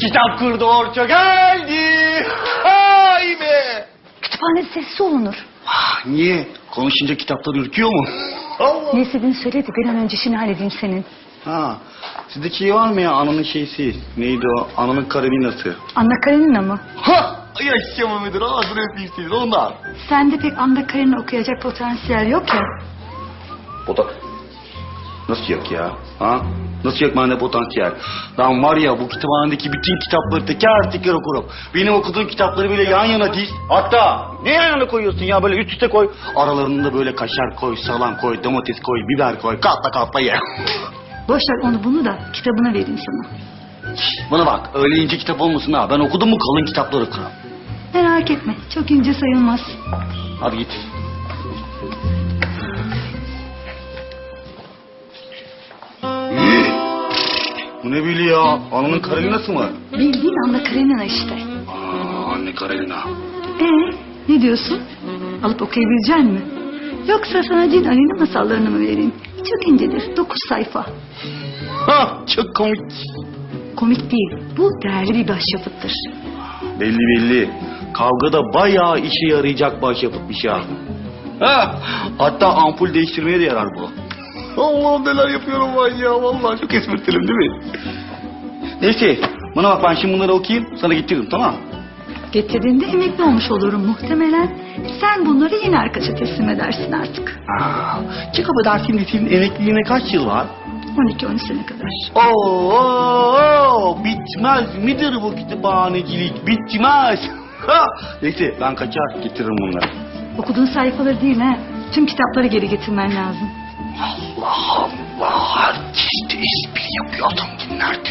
Kitap kurdu orça geldi. Hay be. Kütüphanede sessiz olunur. Ah, Niye? Konuşunca kitaplar ürküyor mu? Allah. Ne istediğini söyle de bir an önce işini halledeyim senin. Ha, sizde şey var mı ya ananın şeysi? Neydi o? Ananın karavinası. Anna Karenina mı? Ha! Yaşama müdür ağzını öpeyim senin ondan. Sende pek Anna Karenina okuyacak potansiyel yok ya. O da... Nasıl yok ya? Ha? Nasıl yok bende potansiyel? Lan var ya bu kütüphanedeki bütün kitapları teker teker okurum. Benim okuduğum kitapları böyle yan yana diz. Hatta ne yan yana koyuyorsun ya böyle üst üste koy. Aralarında böyle kaşar koy, salam koy, domates koy, biber koy. Katla katla ye. Boş ver onu bunu da kitabına vereyim sana. Bana bak öyle ince kitap olmasın ha. Ben okudum mu kalın kitaplar okurum. Merak etme çok ince sayılmaz. Hadi git. Bu ne bili ya? Ananın Karelinası mı? Bildiğin Anna Karenina işte. Aa, anne Karelina. Ee, ne diyorsun? Alıp okuyabilecek mi? Yoksa sana Cin Ali'nin masallarını mı vereyim? Çok incedir. Dokuz sayfa. Ha, çok komik. Komik değil. Bu değerli bir başyapıttır. Belli belli. Kavgada bayağı işe yarayacak başyapıtmış ya. Ha, hatta ampul değiştirmeye de yarar bu. Allah'ım neler yapıyorum ben ya. Vallahi çok esmirtelim değil mi? Neyse. Bana bak ben şimdi bunları okuyayım. Sana getiririm tamam Getirdiğinde emekli olmuş olurum muhtemelen. Sen bunları yeni arkadaşa teslim edersin artık. Aa, çık affedersin de senin emekliliğine kaç yıl var? 12-13 sene kadar. Oo, oo, bitmez midir bu kütüphanecilik? Bitmez. Ha! Neyse ben kaçar getiririm bunları. Okuduğun sayfaları değil ha. Tüm kitapları geri getirmen lazım. Allah Allah. Artist espri yapıyor adam dinlerdi.